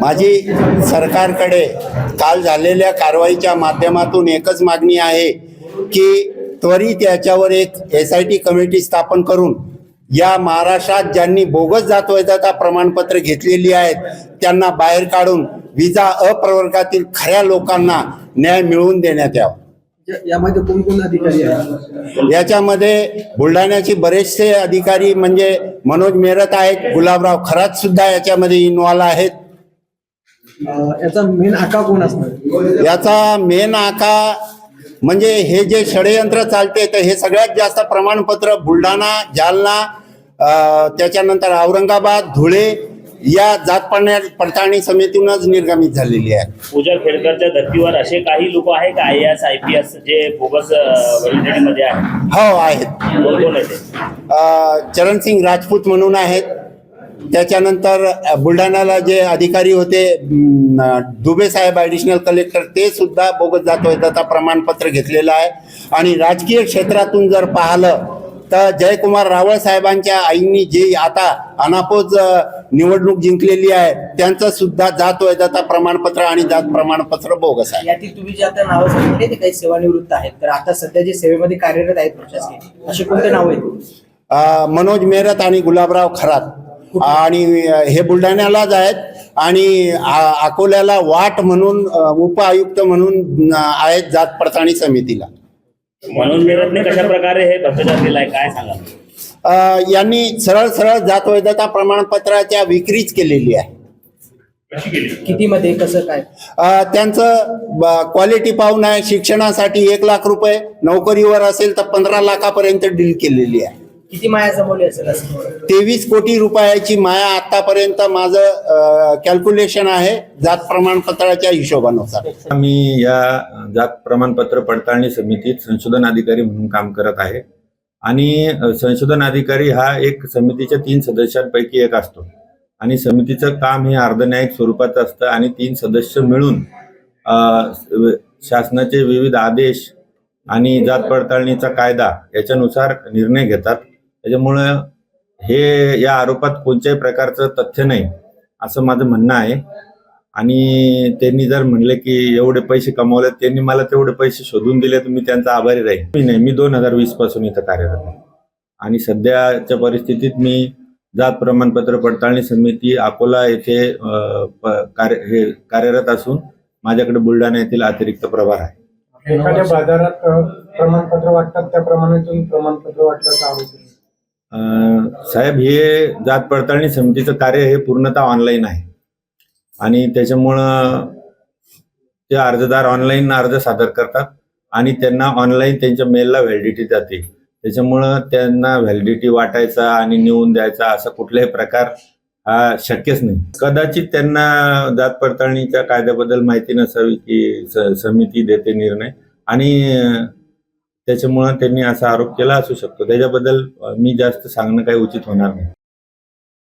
माझी सरकारकडे काल झालेल्या कारवाईच्या माध्यमातून एकच मागणी आहे की त्वरित याच्यावर एक एस आय टी कमिटी स्थापन करून या महाराष्ट्रात ज्यांनी बोगस जात वैधता प्रमाणपत्र घेतलेली आहेत त्यांना बाहेर काढून विजा अप्रवर्गातील खऱ्या लोकांना न्याय मिळवून देण्यात यावा. या- यामध्ये कोण कोण अधिकारी आहेत? याच्यामध्ये बुलढाण्याचे बरेचसे अधिकारी म्हणजे मनोज मेहरत आहेत गुलाबराव खरात सुद्धा याच्यामध्ये इन्व्हॉल्व आहेत. याचा मेन आका कोण असणार? याचा मेन आका म्हणजे हे जे षडयंत्र चालते तर हे सगळ्यात जास्त प्रमाणपत्र बुलढाणा जालना त्याच्यानंतर औरंगाबाद धुळे या जात पाण्या पडताळणी समितीनंच निर्गमित झालेली आहे. पूजा खेडकरच्या धर्तीवर असे काही लोक आहे का? I S I P S जे बोगसमध्ये आहे हो आहेत. चरणसिंग राजपूत म्हणून आहेत. त्याच्यानंतर बुलढाण्याला जे अधिकारी होते दुबे साहेब ॲडिशनल कलेक्टर ते सुद्धा बोगस जात वैधता प्रमाणपत्र घेतलेलं आहे. आणि राजकीय क्षेत्रातून जर पाहिलं तर जयकुमार रावळ साहेबांच्या आईंनी जे आता अनापोज निवडणूक जिंकलेली आहे त्यांचं सुद्धा जात वैधता प्रमाणपत्र आणि जात प्रमाणपत्र बोगस आहे. यातील तुम्ही जे आता नावं सांगितले ते काही सेवानिवृत्त आहेत. तर आता सध्या जे सेवेमध्ये कार्यरत आहेत प्रशासकीय असे कोणते नाव आहेत? मनोज मेहरत आणि गुलाबराव खरात. आणि हे बुलढाण्यालाच आहेत. आणि आ- अकोल्याला वाट म्हणून उपआयुक्त म्हणून आहेत जात पडताळणी समितीला. म्हणून कशा प्रकारे हे भ्रष्टाचार केलाय काय सांगा यांनी सरळ सरळ जात वैधता प्रमाणपत्राच्या विक्रीच केलेली आहे. किती मध्ये कसं काय? त्यांचं क्वालिटी पाहून आहे शिक्षणासाठी एक लाख रुपये नोकरीवर असेल तर पंधरा लाखापर्यंत डील केलेली आहे. किती माया जमवली असेल असं? तेवीस कोटी रुपयाची माया आतापर्यंत माझं कॅल्क्युलेशन आहे जात प्रमाणपत्राच्या हिशोबानुसार. मी या जात प्रमाणपत्र पडताळणी समितीत संशोधन अधिकारी म्हणून काम करत आहे. आणि संशोधन अधिकारी हा एक समितीच्या तीन सदस्यांपैकी एक असतो. आणि समितीचं काम हे अर्धन्यायिक स्वरूपाचं असतं आणि तीन सदस्य मिळून शासनाचे विविध आदेश आणि जात पडताळणीचा कायदा याच्यानुसार निर्णय घेतात. त्याच्यामुळं हे या आरोपात कोणत्याही प्रकारचं तथ्य नाही असं माझं म्हणणं आहे. आणि त्यांनी जर म्हणले की एवढे पैसे कमावले त्यांनी मला तेवढे पैसे शोधून दिले तर मी त्यांचा आभारी राहील मी नाही मी दोन हजार वीसपासून इथं कार्यरत आहे. आणि सध्याच्या परिस्थितीत मी जात प्रमाणपत्र पडताळणी समिती अकोला येथे कार्य हे कार्यरत असून माझ्याकडे बुलढाणा येथील अतिरिक्त प्रभार आहे. एखाद्या बाजारात प्रमाणपत्र वाटतात त्या प्रमाणातून प्रमाणपत्र वाटल्याचा साहेब हे जात पडताळणी समितीचं कार्य हे पूर्णतः ऑनलाईन आहे. आणि त्याच्यामुळं ते अर्जदार ऑनलाईन अर्ज सादर करतात आणि त्यांना ऑनलाईन त्यांच्या मेलला व्हॅलिडिटी जाते. त्याच्यामुळं त्यांना व्हॅलिडिटी वाटायचा आणि नेऊन द्यायचा असा कुठलाही प्रकार हा शक्यच नाही. कदाचित त्यांना जात पडताळणीच्या कायद्याबद्दल माहिती नसावी की समिती देते निर्णय. आणि त्याच्यामुळं त्यांनी असा आरोप केला असू शकतो. त्याच्याबद्दल मी जास्त सांगणं काही उचित होणार नाही.